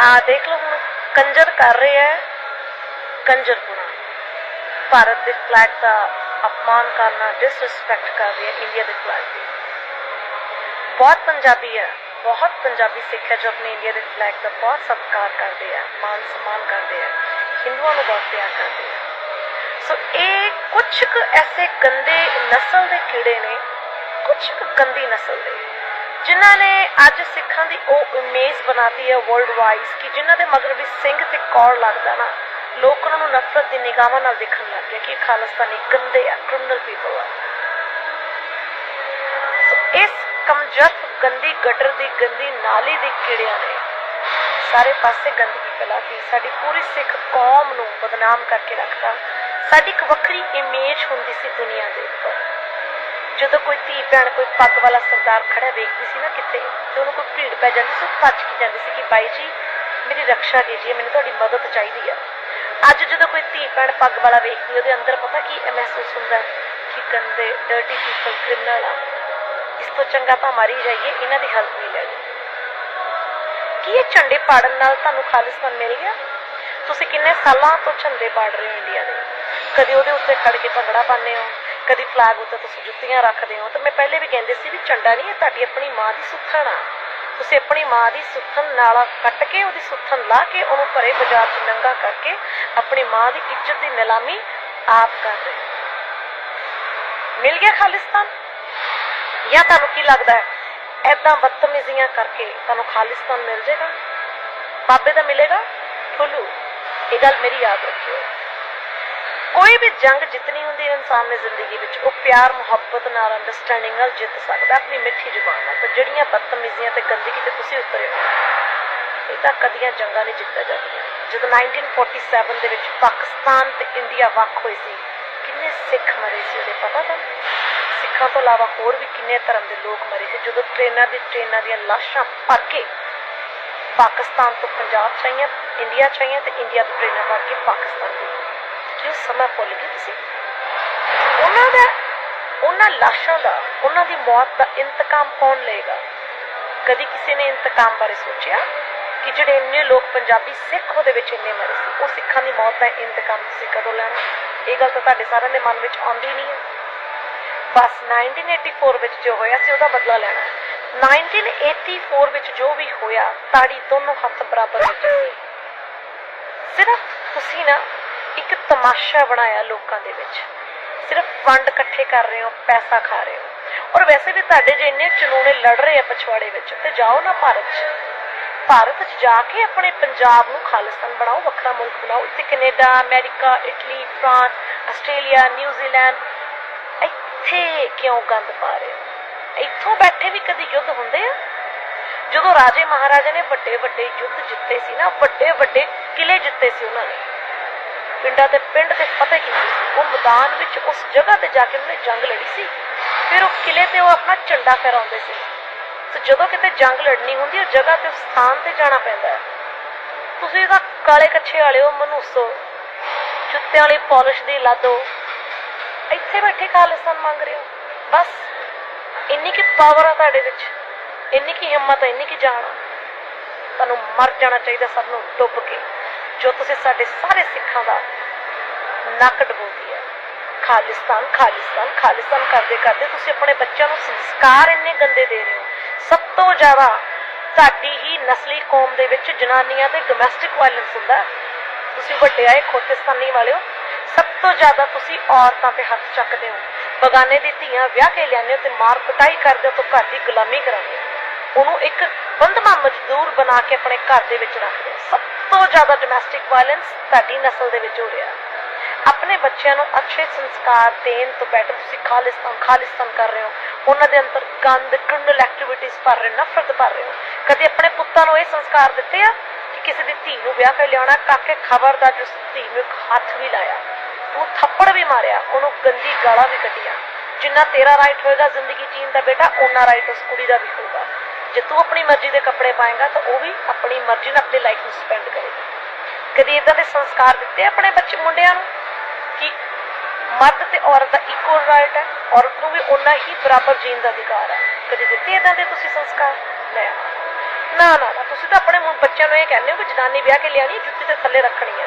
ਆ ਦੇਖ ਲਓ ਹੁਣ, ਕੰਜਰ ਕਰ ਰਹੇ ਹੈ ਕੰਜਰਪੁਣਾ ਭਾਰਤ ਦੇ ਫਲੈਗ ਦਾ ਅਪਮਾਨ ਕਰਨਾ ਡਿਸਰਿਸਪੈਕਟ ਕਰ ਰਹੀ ਇੰਡੀਆ ਦੇ ਫਲੈਗ ਦੀ। ਬਹੁਤ ਪੰਜਾਬੀ ਹੈ, ਬਹੁਤ ਪੰਜਾਬੀ ਸਿੱਖ ਹੈ ਜੋ ਆਪਣੇ ਇੰਡੀਆ ਦੇ ਫਲੈਗ ਦਾ ਬਹੁਤ ਸਤਿਕਾਰ ਕਰਦੇ ਆ, ਮਾਨ ਸਨਮਾਨ ਕਰਦੇ ਆ, ਹਿੰਦੂਆਂ ਨੂੰ ਬਹੁਤ ਪਿਆਰ ਕਰਦੇ ਆ। ਸੋ ਇਹ ਕੁਝ ਕੁ ਐਸੇ ਗੰਦੇ ਨਸਲ ਦੇ ਕੀੜੇ ਨੇ ਕੁਝ ਕੁ ਗੰਦੀ ਨਸਲ ਦੇ। ਜਿਨ੍ਹਾਂ ਨੇ ਅੱਜ ਸਿੱਖਾਂ ਦੀ ਉਹ ਇਮੇਜ ਬਣਾਤੀ ਹੈ ਵਰਲਡ ਵਾਈਜ਼ ਕਿ ਜਿਨ੍ਹਾਂ ਦੇ ਮਗਰ ਵੀ ਸਿੰਘ ਤੇ ਕੌੜ ਲੱਗਦਾ ਨਾ, ਲੋਕ ਉਹਨਾਂ ਨੂੰ ਨਫ਼ਰਤ ਦੀ ਨਿਗਾਹਾਂ ਨਾਲ ਦੇਖਣ ਲੱਗ ਗਏ ਕਿ ਇਹ ਗੰਦੇ ਆ ਕ੍ਰਿਮੀਨਲ ਪੀਪਲ ਆ। ਇਸ ਕਮਜਤ ਗੰਦੀ ਗਟਰ ਦੀ, ਗੰਦੀ ਨਾਲੀ ਦੇ ਕੀੜਿਆਂ ਨੇ ਸਾਰੇ ਪਾਸੇ ਗੰਦਗੀ ਫੈਲਾਤੀ, ਸਾਡੀ ਪੂਰੀ ਸਿੱਖ ਕੌਮ ਨੂੰ ਬਦਨਾਮ ਕਰਕੇ ਰੱਖਤਾ। ਸਾਡੀ ਇੱਕ ਵੱਖਰੀ ਇਮੇਜ ਹੁੰਦੀ ਸੀ ਦੁਨੀਆ ਦੇ ਉੱਪਰ। ਜਦੋਂ ਕੋਈ ਧੀ ਭੈਣ, ਕੋਈ ਪੱਗ ਵਾਲਾ ਸਰਦਾਰ ਖੜਾ ਵੇਖਦੀ ਸੀ ਨਾ ਕਿਤੇ, ਤੇ ਉਹਨੂੰ ਕੋਈ ਭੀੜ ਪੈ ਜਾਂਦੀ ਸੀ ਭੱਜ ਕੇ ਜਾਂਦੀ ਸੀ ਕਿ ਬਾਈ ਜੀ, ਮੇਰੀ ਰੱਖਿਆ ਕੀਜੀਏ ਮੈਨੂੰ ਤੁਹਾਡੀ ਮਦਦ ਚਾਹੀਦੀ ਆ। ਅੱਜ ਜਦੋਂ ਕੋਈ ਧੀ ਭੈਣ ਪੱਗ ਵਾਲਾ ਵੇਖਦੀ, ਉਹਦੇ ਅੰਦਰ ਪਤਾ ਕੀ ਮਹਿਸੂਸ ਹੁੰਦਾ? ਕਿ ਗੰਦੇ ਡਰਟੀ ਪੀਪਲ ਕ੍ਰਿਮੀਨਲ ਆ। ਇਸ ਤੋਂ ਚੰਗਾ ਤਾਂ ਮਾਰੀ ਜਾਈਏ, ਇਹਨਾਂ ਦੀ ਹੈਲਪ ਨਹੀਂ ਲੈਣੀ ਕੀ ਇਹ ਝੰਡੇ ਪਾੜਨ ਨਾਲ ਤੁਹਾਨੂੰ ਖਾਲਿਸਤਾਨ ਮਿਲ ਗਿਆ? ਤੁਸੀਂ ਕਿੰਨੇ ਸਾਲਾਂ ਤੋਂ ਝੰਡੇ ਪਾੜ ਰਹੇ ਹੋ ਇੰਡੀਆ ਦੇ? ਕਦੇ ਉਹਦੇ ਉੱਤੇ ਖੜ ਕੇ ਭੰਗੜਾ ਪਾਉਂਦੇ ਹੋ? ਕਦੀ ਫਲੈਗ ਉੱਤੇ ਤੁਸੀਂ ਜੁੱਤੀਆਂ ਰੱਖਦੇ ਹੋ, ਤੇ ਮੈਂ ਪਹਿਲੇ ਵੀ ਕਹਿੰਦੇ ਸੀ ਵੀ ਝੰਡਾ ਨਹੀਂ, ਇਹ ਤੁਹਾਡੀ ਆਪਣੀ ਮਾਂ ਦੀ ਸੁੱਥਣ ਆ। ਤੁਸੀਂ ਆਪਣੀ ਮਾਂ ਦੀ ਸੁੱਥਣ ਨਾਲ ਕੱਟ ਕੇ ਉਹਦੀ ਸੁੱਥਣ ਲਾ ਕੇ ਉਹਨੂੰ ਭਰੇ ਬਾਜ਼ਾਰ 'ਚ ਨੰਗਾ ਕਰਕੇ ਆਪਣੀ ਮਾਂ ਦੀ ਇੱਜ਼ਤ ਦੀ ਨਿਲਾਮੀ ਆਪ ਕਰ ਰਹੇ ਮਿਲ ਗਿਆ ਖਾਲਿਸਤਾਨ? ਜਾਂ ਤੁਹਾਨੂੰ ਕੀ ਲੱਗਦਾ ਹੈ? ਐਦਾਂ ਬਦਤਮੀਜ਼ੀਆਂ ਕਰਕੇ ਤੁਹਾਨੂੰ ਖਾਲਿਸਤਾਨ ਮਿਲ ਜਾਏਗਾ? ਬਾਬੇ ਦਾ ਮਿਲੇਗਾ? ਠੁੱਲੂ ਇਹ ਗੱਲ ਮੇਰੀ ਯਾਦ ਰੱਖਿਓ। ਕੋਈ ਵੀ ਜੰਗ ਜਿੱਤਣੀ ਹੁੰਦੀ ਹੈ ਇਨਸਾਨ ਨੇ ਜ਼ਿੰਦਗੀ ਵਿੱਚ, ਉਹ ਪਿਆਰ, ਮੁਹੱਬਤ ਨਾਲ ਅੰਡਰਸਟੈਂਡਿੰਗ ਨਾਲ ਜਿੱਤ ਸਕਦਾ ਆਪਣੀ ਮਿੱਠੀ ਜ਼ੁਬਾਨ ਨਾਲ। ਪਰ ਜਿਹੜੀਆਂ ਬਦਤਮੀਜ਼ੀਆਂ ਤੇ ਗੰਦਗੀ ਤੇ ਤੁਸੀਂ ਉਤਰੇ ਹੋ, ਇਹ ਤਾਂ ਕਦੀਆਂ ਜੰਗਾਂ ਨਹੀਂ ਜਿੱਤਿਆ ਜਾਂਦੀਆਂ। ਜਦੋਂ 1947 ਦੇ ਵਿੱਚ ਪਾਕਿਸਤਾਨ ਤੇ ਇੰਡੀਆ ਵੱਖ ਹੋਈ ਸੀ, ਕਿੰਨੇ ਸਿੱਖ ਮਰੇ ਸੀ ਉਹਦੇ, ਪਤਾ ਤਾਂ ਸਿੱਖਾਂ ਤੋਂ ਇਲਾਵਾ ਹੋਰ ਵੀ ਕਿੰਨੇ ਧਰਮ ਦੇ ਲੋਕ ਮਰੇ ਸੀ, ਜਦੋਂ ਟ੍ਰੇਨਾਂ ਦੀ ਟ੍ਰੇਨਾਂ ਦੀਆਂ ਲਾਸ਼ਾਂ ਭਰ ਕੇ ਪਾਕਿਸਤਾਨ ਤੋਂ ਪੰਜਾਬ ਚ ਆਈਆਂ, ਇੰਡੀਆ ਚ ਤੇ ਇੰਡੀਆ ਤੋਂ ਟ੍ਰੇਨਾਂ ਭਰ ਕੇ ਪਾਕਿਸਤਾਨ ਗਈਆਂ ਜੋ ਸਮਾਂ ਭੁੱਲ ਗਏ ਤੁਸੀਂ, ਉਹਨਾਂ ਦਾ, ਉਹਨਾਂ ਲਾਸ਼ਾਂ ਦਾ, ਉਹਨਾਂ ਦੀ ਮੌਤ ਦਾ ਇੰਤਕਾਮ ਕੌਣ ਲਏਗਾ? ਕਦੀ ਕਿਸੇ ਨੇ ਇੰਤਕਾਮ ਬਾਰੇ ਸੋਚਿਆ ਕਿ ਜਿਹੜੇ ਇੰਨੇ ਲੋਕ ਪੰਜਾਬੀ ਸਿੱਖ ਉਹਦੇ ਵਿੱਚ ਇੰਨੇ ਮਰੇ ਸੀ? ਉਹ ਸਿੱਖਾਂ ਦੀ ਮੌਤ ਦਾ ਇੰਤਕਾਮ ਤੁਸੀਂ ਕਦੋਂ ਲੈਣਾ? ਇਹ ਗੱਲ ਤਾਂ ਤੁਹਾਡੇ ਸਾਰਿਆਂ ਦੇ ਮਨ ਵਿੱਚ ਆਉਂਦੀ ਨਹੀਂ ਹੈ। ਬਸ 1984 ਵਿੱਚ ਜੋ ਹੋਇਆ ਸੀ, ਉਹਦਾ ਬਦਲਾ ਲੈਣਾ। 1984 ਵਿੱਚ ਜੋ ਵੀ ਹੋਇਆ, ਤਾੜੀ ਦੋਨੋਂ ਹੱਥ ਬਰਾਬਰ ਵਿੱਚ ਸੀ। ਸਿਰਫ ਤੁਸੀਂ ਨਾ ਇੱਕ ਤਮਾਸ਼ਾ ਬਣਾਇਆ ਲੋਕਾਂ ਦੇ ਵਿੱਚ। ਸਿਰਫ ਫੰਡ ਇਕੱਠੇ ਕਰ ਰਹੇ ਹੋ, ਪੈਸਾ ਖਾ ਰਹੇ ਹੋ। ਔਰ ਵੈਸੇ ਵੀ ਤੁਹਾਡੇ ਜੇ ਇੰਨੇ ਚਨੂਨੇ ਲੜ ਰਹੇ ਆ ਪਛਵਾੜੇ ਵਿੱਚ, ਤੇ ਜਾਓ ਨਾ ਭਾਰਤ 'ਚ। ਭਾਰਤ 'ਚ ਜਾ ਕੇ ਆਪਣੇ ਪੰਜਾਬ ਨੂੰ ਖਾਲਿਸਤਾਨ ਬਣਾਓ, ਵੱਖਰਾ ਮੁਲਕ ਬਣਾਓ। ਇੱਥੇ Canada, America, Italy, France, Australia New Zealand ਇੱਥੇ ਕਿਉਂ ਗੰਦ ਪਾ ਰਹੇ ਹੋ? ਇੱਥੋਂ ਬੈਠੇ ਵੀ ਕਦੀ ਯੁੱਧ ਹੁੰਦੇ ਆ? ਜਦੋਂ ਰਾਜੇ ਮਹਾਰਾਜਾ ਨੇ ਵੱਡੇ ਵੱਡੇ ਯੁੱਧ ਜਿੱਤੇ ਸੀ ਨਾ ਵੱਡੇ ਵੱਡੇ ਕਿਲੇ ਜਿੱਤੇ ਸੀ ਉਹਨਾਂ ਨੇ ਪਿੰਡਾਂ ਤੇ ਪਿੰਡ ਤੇ ਫਤਿਹ ਕੀਤੀ। ਸੀ ਉਹ ਮੈਦਾਨ ਵਿੱਚ ਉਸ ਜਗ੍ਹਾ ਤੇ ਜਾ ਕੇ ਉਹਨੇ ਜੰਗ ਲੜੀ ਸੀ। ਫਿਰ ਉਹ ਕਿਲੇ ਤੇ ਉਹ ਆਪਣਾ ਝੰਡਾ ਫਹਿਰਾਉਂਦੇ ਸੀ। ਤੇ ਜਦੋਂ ਕਿਤੇ ਜੰਗ ਲੜਨੀ ਹੁੰਦੀ ਉਹ ਜਗ੍ਹਾ ਤੇ ਸਥਾਨ ਤੇ ਜਾਣਾ ਪੈਂਦਾ ਹੈ। ਤੁਸੀਂ ਤਾਂ ਕਾਲੇ ਕੱਛੇ ਵਾਲਿਓ ਮਨੂਸੋ। ਜੁੱਤਿਆਂ ਵਾਲੀ ਪਾਲਿਸ਼ ਦੀ ਲਾਦੋ ਇੱਥੇ ਬੈਠੇ ਖਾਲਿਸਤਾਨ ਮੰਗ ਰਹੇ ਹੋ। ਬਸ, ਇੰਨੀ ਕੀ ਪਾਵਰ ਆ ਤੁਹਾਡੇ ਵਿੱਚ। ਇੰਨੀ ਕੀ ਹਿੰਮਤ ਹੈ ਇੰਨੀ ਕੀ ਜਾਨ ਤੁਹਾਨੂੰ ਮਰ ਜਾਣਾ ਚਾਹੀਦਾ ਸਭ ਨੂੰ ਡੁੱਬ ਕੇ, ਜੋ ਤੁਸੀਂ ਸਾਡੇ ਸਾਰੇ ਸਿੱਖਾਂ ਦਾ ਨੱਕ ਡਬੋਤੀ ਹੈ। ਖਾਲਿਸਤਾਨ ਖਾਲਿਸਤਾਨ ਖਾਲਿਸਤਾਨ ਕਰਦੇ ਕਰਦੇ ਤੁਸੀਂ ਆਪਣੇ ਬੱਚਿਆਂ ਨੂੰ ਸੰਸਕਾਰ ਇੰਨੇ ਗੰਦੇ ਦੇ ਰਹੇ ਹੋ। ਸਭ ਤੋਂ ਜ਼ਿਆਦਾ ਤੁਹਾਡੀ ਹੀ ਨਸਲੀ ਕੌਮ ਦੇ ਵਿੱਚ ਜਨਾਨੀਆਂ ਤੇ ਡੋਮੈਸਟਿਕ ਵਾਇਲੈਂਸ ਹੁੰਦਾ ਤੁਸੀਂ ਵੱਡੇ ਆਏ, ਖੋਤਿਸਤਾਨੀ ਵਾਲਿਓ ਸਭ ਤੋਂ ਜ਼ਿਆਦਾ ਤੁਸੀਂ ਔਰਤਾਂ ਤੇ ਹੱਥ ਚੱਕਦੇ ਹੋ। ਬਗਾਨੇ ਦੀ ਧੀਆਂ ਵਿਆਹ ਕੇ ਲਿਆਉਂਦੇ ਹੋ ਤੇ ਮਾਰ ਕੁਟਾਈ ਕਰਦੇ ਹੋ ਤਾਂ ਘਰ ਦੀ ਗੁਲਾਮੀ ਕਰਾਉਂਦੇ ਹੋ। ਉਹਨੂੰ ਇੱਕ ਬੰਦਮਾ ਮਜ਼ਦੂਰ ਬਣਾ ਕੇ ਆਪਣੇ ਘਰ ਦੇ ਵਿੱਚ ਰੱਖਦੇ ਹੋ। ਸਭ ਤੋਂ ਜ਼ਿਆਦਾ ਡੋਮੈਸਟਿਕ ਵਾਇਲੈਂਸ ਤੁਹਾਡੀ ਨਸਲ ਦੇ ਵਿੱਚ ਹੋ ਰਿਹਾ। ਹੈ ਆਪਣੇ ਬੱਚਿਆਂ ਨੂੰ ਅੱਛੇ ਸੰਸਕਾਰ ਦੇਣ ਤੋਂ ਬੈਟਰ ਤੁਸੀਂ ਖਾਲਿਸਤਾਨ ਖਾਲਿਸਤਾਨ ਕਰ ਰਹੇ ਹੋ। ਉਹਨਾਂ ਦੇ ਅੰਦਰ ਗੰਦ ਕ੍ਰਿਮੀਨਲ ਐਕਟੀਵਿਟੀਜ਼ ਭਰ ਰਹੇ ਨਫ਼ਰਤ ਭਰ ਰਹੇ ਹੋ। ਕਦੇ ਆਪਣੇ ਪੁੱਤਾਂ ਨੂੰ ਇਹ ਸੰਸਕਾਰ ਦਿੱਤੇ ਆ ਕਿ ਕਿਸੇ ਦੀ ਧੀ ਨੂੰ ਵਿਆਹ ਕੇ ਲਿਆਉਣਾ ਕਾਕੇ ਖਬਰਦਾਰ ਜਿਸ ਧੀ ਨੂੰ ਹੱਥ ਵੀ ਲਾਇਆ ਉਹ ਥੱਪੜ ਵੀ ਮਾਰਿਆ, ਉਹਨੂੰ ਗੰਦੀ ਗਾਲਾਂ ਵੀ ਕੱਢੀਆਂ। ਜਿੰਨਾ ਤੇਰਾ ਰਾਈਟ ਹੋਏਗਾ, ਜ਼ਿੰਦਗੀ ਜੀਣ ਦਾ ਬੇਟਾ ਉਹਨਾਂ ਰਾਈਟ ਉਸ ਕੁੜੀ ਦਾ ਵੀ ਹੋਊਗਾ। ਜੇ ਤੂੰ ਆਪਣੀ ਮਰਜ਼ੀ ਦੇ ਕੱਪੜੇ ਪਾਏਗਾ, ਤਾਂ ਉਹ ਵੀ ਆਪਣੀ ਮਰਜ਼ੀ ਨਾਲ ਆਪਣੀ ਲਾਈਫ ਨੂੰ ਸਪੈਂਡ ਕਰੇਗੀ। ਕਦੀ ਇਦਾਂ ਦੇ ਸੰਸਕਾਰ ਦਿੱਤੇ ਆਪਣੇ ਬੱਚੇ, ਮੁੰਡਿਆਂ ਨੂੰ? ਕਿ ਮਰਦ ਤੇ ਔਰਤ ਦਾ ਇਕੁਅਲ ਰਾਈਟ ਹੈ, ਔਰਤ ਨੂੰ ਵੀ ਉਨਾ ਹੀ ਬਰਾਬਰ ਜੀਣ ਦਾ ਅਧਿਕਾਰ ਹੈ। ਕਦੀ ਦਿੱਤੇ ਇਦਾਂ ਦੇ ਤੁਸੀਂ ਸੰਸਕਾਰ? ਲੈ, ਨਾ ਨਾ ਨਾ, ਤੁਸੀਂ ਤਾਂ ਆਪਣੇ ਮੁੰ- ਬੱਚਿਆਂ ਨੂੰ ਇਹ ਕਹਿੰਦੇ ਹੋ ਕਿ ਜਨਾਨੀ ਵਿਆਹ ਕੇ ਲਿਆਣੀ ਜੁੱਤੀ ਤੇ ਥੱਲੇ ਰੱਖਣੀ ਹੈ।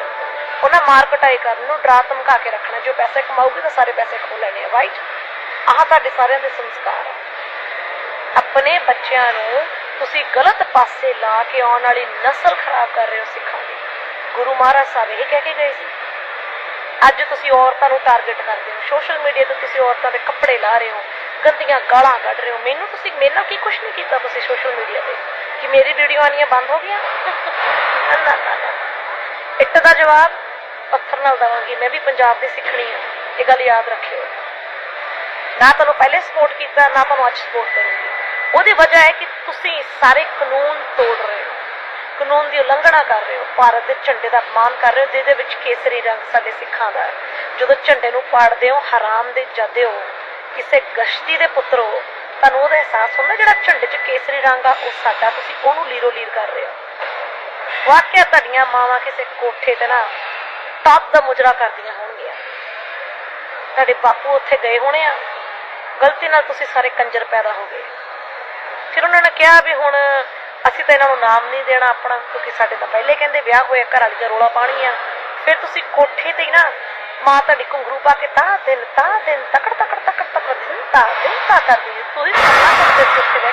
ਉਹਨਾਂ ਮਾਰ ਕਟਾਈ ਕਰਨ ਨੂੰ ਡਰਾ ਧਮਕਾ ਕੇ ਰੱਖਣਾ, ਜੋ ਪੈਸੇ ਕਮਾਊਗੀ ਤਾਂ ਸਾਰੇ ਪੈਸੇ ਖੋ ਲੈਣੇ ਆ ਰਾਈਟ ਆਹ ਤੁਹਾਡੇ ਸਾਰਿਆਂ ਦੇ ਸੰਸਕਾਰ ਆ ਆਪਣੇ ਬੱਚਿਆਂ ਨੂੰ ਤੁਸੀਂ ਗਲਤ ਪਾਸੇ ਲਾ ਕੇ ਆਉਣ ਵਾਲੀ ਨਸਲ ਖਰਾਬ ਕਰ ਰਹੇ ਹੋ ਸਿੱਖਾਂ ਦੀ। ਗੁਰੂ ਮਹਾਰਾਜ ਸਾਹਿਬ ਇਹ ਕਹਿ ਕੇ ਗਏ ਸੀ ਅੱਜ ਤੁਸੀਂ ਔਰਤਾਂ ਨੂੰ ਟਾਰਗੇਟ ਕਰਦੇ ਹੋ। ਸੋਸ਼ਲ ਮੀਡੀਆ ਤੇ ਤੁਸੀਂ ਔਰਤਾਂ ਦੇ ਕੱਪੜੇ ਲਾ ਰਹੇ ਹੋ, ਗੰਦੀਆਂ ਗਾਲਾਂ ਕੱਢ ਰਹੇ ਹੋ। ਮੈਨੂੰ ਤੁਸੀਂ ਮੇਰੇ ਕੀ ਕੁਝ ਨਹੀਂ ਕੀਤਾ ਤੁਸੀਂ ਸੋਸ਼ਲ ਮੀਡੀਆ ਤੇ? ਕਿ ਮੇਰੀ ਵੀਡੀਓ ਆਣੀਆਂ ਬੰਦ ਹੋ ਗਈਆਂ? ਨਾ ਨਾ ਇੱਟ ਦਾ ਜਵਾਬ ਪੱਥਰ ਨਾਲ ਦਵਾਂਗੀ, ਮੈਂ ਵੀ ਪੰਜਾਬ ਦੀ ਸਿੱਖਣੀ ਹੈ ਇਹ ਗੱਲ ਯਾਦ ਰੱਖਿਓ। ਨਾ ਤੁਹਾਨੂੰ ਪਹਿਲੇ ਸਪੋਰਟ ਕੀਤਾ, ਨਾ ਤੁਹਾਨੂੰ ਅੱਜ ਸਪੋਰਟ ਕਰੂੰਗੀ। ਉਹਦੀ ਵਜ੍ਹਾ ਹੈ ਕਿ ਤੁਸੀਂ ਸਾਰੇ ਕਾਨੂੰਨ ਤੋੜ ਰਹੇ ਹੋ। ਕਾਨੂੰਨ ਦੀ ਉਲੰਘਣਾ ਕਰ ਰਹੇ ਹੋ। ਭਾਰਤ ਦੇ ਝੰਡੇ ਦਾ ਅਪਮਾਨ ਕਰ ਰਹੇ ਹੋ, ਜਿਹਦੇ ਵਿੱਚ ਕੇਸਰੀ ਰੰਗ ਸਾਡੇ ਸਿੱਖਾਂ ਦਾ ਹੈ। ਜਦੋਂ ਝੰਡੇ ਨੂੰ ਪਾੜਦੇ ਹੋ, ਹਰਾਮ ਦੇ ਜਾਦੇ ਹੋ, ਕਿਸੇ ਗਸ਼ਤੀ ਦੇ ਪੁੱਤਰ ਹੋ, ਤੁਹਾਨੂੰ ਉਹਦਾ ਅਹਿਸਾਸ ਹੁੰਦਾ ਜਿਹੜਾ ਝੰਡੇ 'ਚ ਕੇਸਰੀ ਰੰਗ ਆ, ਉਹ ਸਾਡਾ, ਤੁਸੀਂ ਉਹਨੂੰ ਲੀਰੋ ਲੀਰ ਕਰ ਰਹੇ ਹੋ। ਵਾਕਿਆ ਤੁਹਾਡੀਆਂ ਮਾਵਾਂ ਕਿਸੇ ਕੋਠੇ ਤੇ ਨਾ ਟੱਪ ਦਾ ਮੁਜਰਾ ਕਰਦੀਆਂ ਹੋਣਗੀਆਂ। ਤੁਹਾਡੇ ਬਾਪੂ ਉੱਥੇ ਗਏ ਹੋਣੇ ਆ। ਗਲਤੀ ਨਾਲ ਤੁਸੀਂ ਸਾਰੇ ਕੰਜਰ ਪੈਦਾ ਹੋ ਗਏ। ਫਿਰ ਉਹਨਾਂ ਨੇ ਕਿਹਾ ਵੀ ਹੁਣ ਅਸੀਂ ਤਾਂ ਇਹਨਾਂ ਨੂੰ ਨਾਮ ਨਹੀਂ ਦੇਣਾ ਆਪਣਾ। ਕਿਉਂਕਿ ਸਾਡੇ ਤਾਂ ਪਹਿਲੇ ਕਹਿੰਦੇ ਵਿਆਹ ਹੋਇਆ, ਘਰ ਵਾਲੀ ਦਾ ਰੋਲਾ ਪਾਣੀ ਆ। ਫਿਰ ਤੁਸੀਂ ਕੋਠੇ ਤੇ ਹੀ ਨਾ ਮਾਂ ਤੁਹਾਡੀ ਘੁੰਗਰੂ ਪਾ ਕੇ ਤਾਂ ਦਿਨ ਤਾਂ ਦਿਨ, ਤਕੜ ਤਕੜ ਤਕੜ ਤਕੜ, ਦਿਨ, ਤਾਂ ਦਿਨ, ਤਾਂ ਕਰਦੀ ਤੁਸੀਂ ਤਬਲਾ ਕੁੱਟਦੇ ਸੀ ਉੱਥੇ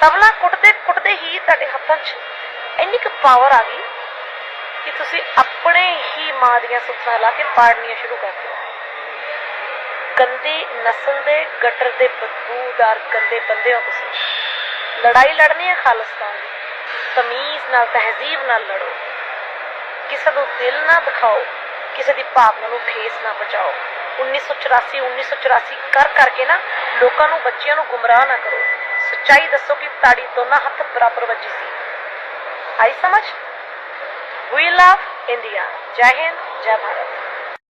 ਤਬਲਾ ਕੁੱਟਦੇ ਕੁੱਟਦੇ ਹੀ ਤੁਹਾਡੇ ਹੱਥਾਂ 'ਚ ਇੰਨੀ ਕੁ ਪਾਵਰ ਆ ਗਈ ਕਿ ਤੁਸੀਂ ਆਪਣੇ ਹੀ ਮਾਂ ਦੀਆਂ ਸੁੱਖਾਂ ਲਾ ਕੇ ਪਾੜਨੀਆਂ ਸ਼ੁਰੂ ਕਰ ਦਿਓ ਗੰਦੀ ਨਸਲ ਦੇ ਗਟਰ ਦੇ ਬਦਬੂਦਾਰ, ਗੰਦੇ ਬੰਦੇ ਹੋ ਤੁਸੀਂ ਲੜਾਈ ਲੜਨੀ ਹੈ ਖਾਲਿਸਤਾਨ ਦੀ। ਤਮੀਜ਼ ਨਾਲ, ਤਹਿਜ਼ੀਬ ਨਾਲ ਲੜੋ। ਕਿਸੇ ਨੂੰ ਦਿਲ ਨਾ ਦਿਖਾਓ, ਕਿਸੇ ਦੀ ਭਾਵਨਾ ਨੂੰ ਠੇਸ ਨਾ ਪਹੁੰਚਾਓ। 1984 1984 ਕਰ ਕਰਕੇ ਨਾ ਲੋਕਾਂ ਨੂੰ, ਬੱਚਿਆਂ ਨੂੰ ਗੁੰਮਰਾਹ ਨਾ ਕਰੋ। ਸੱਚਾਈ ਦੱਸੋ ਕਿ ਤਾੜੀ ਦੋਨਾਂ ਹੱਥ ਬਰਾਬਰ ਵੱਜੀ ਸੀ। ਆਈ ਸਮਝ? ਵੀ ਲਵ ਇੰਡੀਆ ਜੈ ਹਿੰਦ, ਜੈ ਭਾਰਤ।